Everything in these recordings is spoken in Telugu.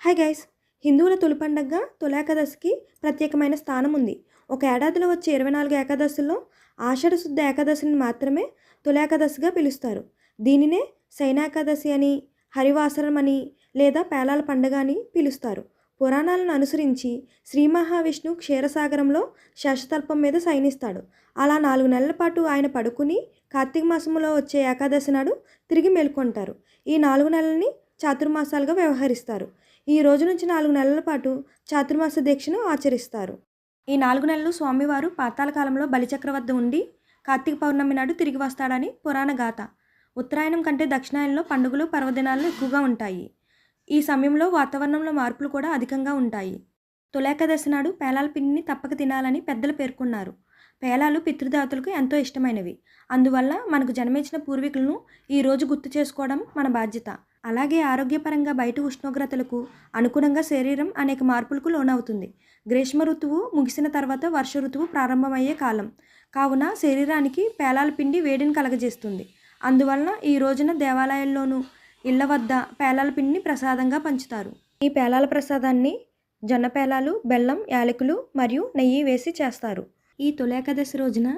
హాయ్ గైస్ హిందువుల తొలి పండగ తొలేకాదశికి ప్రత్యేకమైన స్థానం ఉంది. ఒక ఏడాదిలో వచ్చే ఇరవై నాలుగు ఏకాదశుల్లో ఆషాఢ శుద్ధ ఏకాదశిని మాత్రమే తొలేకాదశిగా పిలుస్తారు. దీనినే శైనాకాదశి అని హరివాసరం అని లేదా పేలాల పండుగ అని పిలుస్తారు. పురాణాలను అనుసరించి శ్రీ మహావిష్ణు క్షీరసాగరంలో శేషతల్పం మీద శయనిస్తాడు. అలా నాలుగు నెలల పాటు ఆయన పడుకుని కార్తీక మాసంలో వచ్చే ఏకాదశి నాడు తిరిగి మేల్కొంటారు. ఈ నాలుగు నెలల్ని చాతుర్మాసాలుగా వ్యవహరిస్తారు. ఈ రోజు నుంచి నాలుగు నెలల పాటు చాతుర్మాస దీక్షను ఆచరిస్తారు. ఈ నాలుగు నెలలు స్వామివారు పాతాల కాలంలో బలిచక్ర వద్ద ఉండి కార్తీక పౌర్ణమి నాడు తిరిగి వస్తాడని పురాణ గాథ. ఉత్తరాయణం కంటే దక్షిణాయనంలో పండుగలు పర్వదినాలు ఎక్కువగా ఉంటాయి. ఈ సమయంలో వాతావరణంలో మార్పులు కూడా అధికంగా ఉంటాయి. తొలేకాదశి నాడు పేలాల పిండిని తప్పక తినాలని పెద్దలు పేర్కొన్నారు. పేలాలు పితృదేవతలకు ఎంతో ఇష్టమైనవి. అందువల్ల మనకు జన్మించిన పూర్వీకులను ఈరోజు గుర్తు చేసుకోవడం మన బాధ్యత. అలాగే ఆరోగ్యపరంగా బయట ఉష్ణోగ్రతలకు అనుగుణంగా శరీరం అనేక మార్పులకు లోనవుతుంది. గ్రీష్మ ఋతువు ముగిసిన తర్వాత వర్ష ఋతువు ప్రారంభమయ్యే కాలం. కావున శరీరానికి పేలాల పిండి వేడిని కలగజేస్తుంది. అందువలన ఈ రోజున దేవాలయాల్లోనూ ఇళ్ళ వద్ద పేలాల పిండిని ప్రసాదంగా పంచుతారు. ఈ పేలాల ప్రసాదాన్ని జొన్న పేలాలు బెల్లం యాలకులు మరియు నెయ్యి వేసి చేస్తారు. ఈ తొలేకాదశి రోజున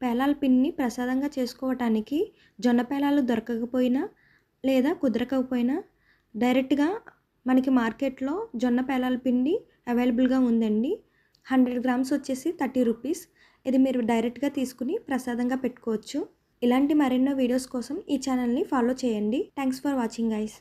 పేలాల పిండిని ప్రసాదంగా చేసుకోవటానికి జొన్న పేలాలు దొరకకపోయినా లేదా కుదరకపోయినా డైరెక్ట్గా మనకి మార్కెట్లో జొన్న పేలాల పిండి అవైలబుల్గా ఉందండి. హండ్రెడ్ గ్రామ్స్ వచ్చేసి థర్టీ రూపీస్. ఇది మీరు డైరెక్ట్గా తీసుకుని ప్రసాదంగా పెట్టుకోవచ్చు. ఇలాంటి మరెన్నో వీడియోస్ కోసం ఈ ఛానల్ని ఫాలో చేయండి. Thanks for watching guys.